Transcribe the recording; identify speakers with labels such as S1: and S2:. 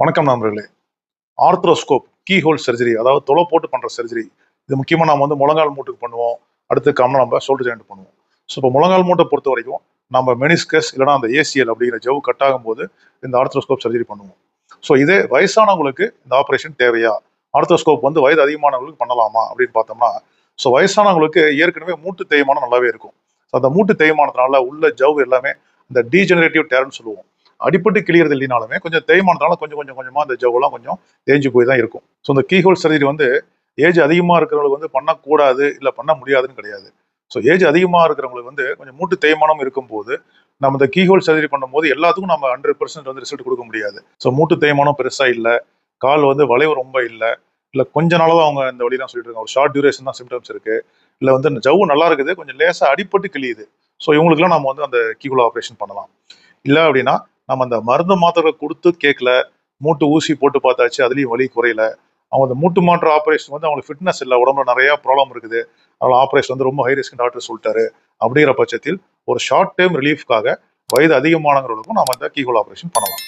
S1: வணக்கம் நண்பர்களே. Arthroscope key whole surgery அதாவது தொலை போட்டு பண்ணுற சர்ஜரி இது முக்கியமாக நம்ம வந்து முழங்கால் மூட்டுக்கு பண்ணுவோம். அடுத்து கம்னா நம்ம ஷோல்டர் ஜாயிண்ட் பண்ணுவோம். ஸோ இப்போ முழங்கால் மூட்டை பொறுத்த வரைக்கும் நம்ம மெனிஸ்கஸ் இல்லைனா அந்த ஏசிஎல் அப்படிங்கிற ஜவு கட் ஆகும்போது இந்த ஆர்த்ரோஸ்கோப் சர்ஜரி பண்ணுவோம். ஸோ இதே வயசானவங்களுக்கு இந்த ஆப்ரேஷன் தேவையா? ஆர்த்ரோஸ்கோப் வந்து வயது அதிகமானவங்களுக்கு பண்ணலாமா அப்படின்னு பார்த்தோம்னா ஸோ வயசானவங்களுக்கு ஏற்கனவே மூட்டு தேய்மானம் நல்லாவே இருக்கும். ஸோ அந்த மூட்டு தேய்மானத்தினால உள்ள ஜவ் எல்லாமே இந்த டீஜெனரேட்டிவ் டேர்னு சொல்லுவோம். அடிப்பட்டு கிளியறது இல்லைனாலுமே கொஞ்சம் தேய்மானதுனால கொஞ்சம் கொஞ்சம் கொஞ்சமாக அந்த ஜவ்வெல்லாம் கொஞ்சம் தேஞ்சு போய் தான் இருக்கும். ஸோ இந்த கீஹோல் சர்ஜரி வந்து ஏஜ் அதிகமாக இருக்கிறவங்களுக்கு வந்து பண்ணக்கூடாது இல்லை பண்ண முடியாதுன்னு கிடையாது. ஸோ ஏஜ் அதிகமாக இருக்கிறவங்களுக்கு வந்து கொஞ்சம் மூட்டு தேய்மானம் இருக்கும்போது நம்ம இந்த கீஹோல் சர்ஜரி பண்ணும்போது எல்லாத்துக்கும் நம்ம ஹண்ட்ரட் பர்சன்ட் வந்து ரிசல்ட் கொடுக்க முடியாது. ஸோ மூட்டு தேய்மானம் பெருசாக இல்லை கால் வந்து வளைவு ரொம்ப இல்லை இல்லை கொஞ்ச நாளாக தான் அவங்க இந்த வழியெல்லாம் சொல்லிட்டு இருக்காங்க. ஒரு ஷார்ட் டியூரேஷன் தான் சிம்டம்ஸ் இருக்குது இல்லை வந்து இந்த ஜவ்வு நல்லா இருக்குது கொஞ்சம் லேசாக அடிப்பட்டு கிளியுது ஸோ இவங்களுக்குலாம் நம்ம வந்து அந்த கீஹோல் ஆப்ரேஷன் பண்ணலாம். இல்லை அப்படின்னா நம்ம அந்த மருந்து மாத்திரை கொடுத்து கேட்கல மூட்டு ஊசி போட்டு பார்த்தாச்சு அதுலேயும் வலி குறையல. அவங்க அந்த மூட்டு மாற்று ஆப்ரேஷன் வந்து அவங்களுக்கு ஃபிட்னஸ் இல்லை உடம்புல நிறைய ப்ராப்ளம் இருக்குது. அதனால ஆப்ரேஷன் வந்து ரொம்ப ஹை ரிஸ்க் டாக்டர் சொல்லிட்டாரு. அப்படிங்கிற பட்சத்தில் ஒரு ஷார்ட் டேர்ம் ரிலீஃப்காக வயது அதிகமானவர்களுக்கும் நம்ம அந்த கீகோல் ஆப்ரேஷன் பண்ணலாம்.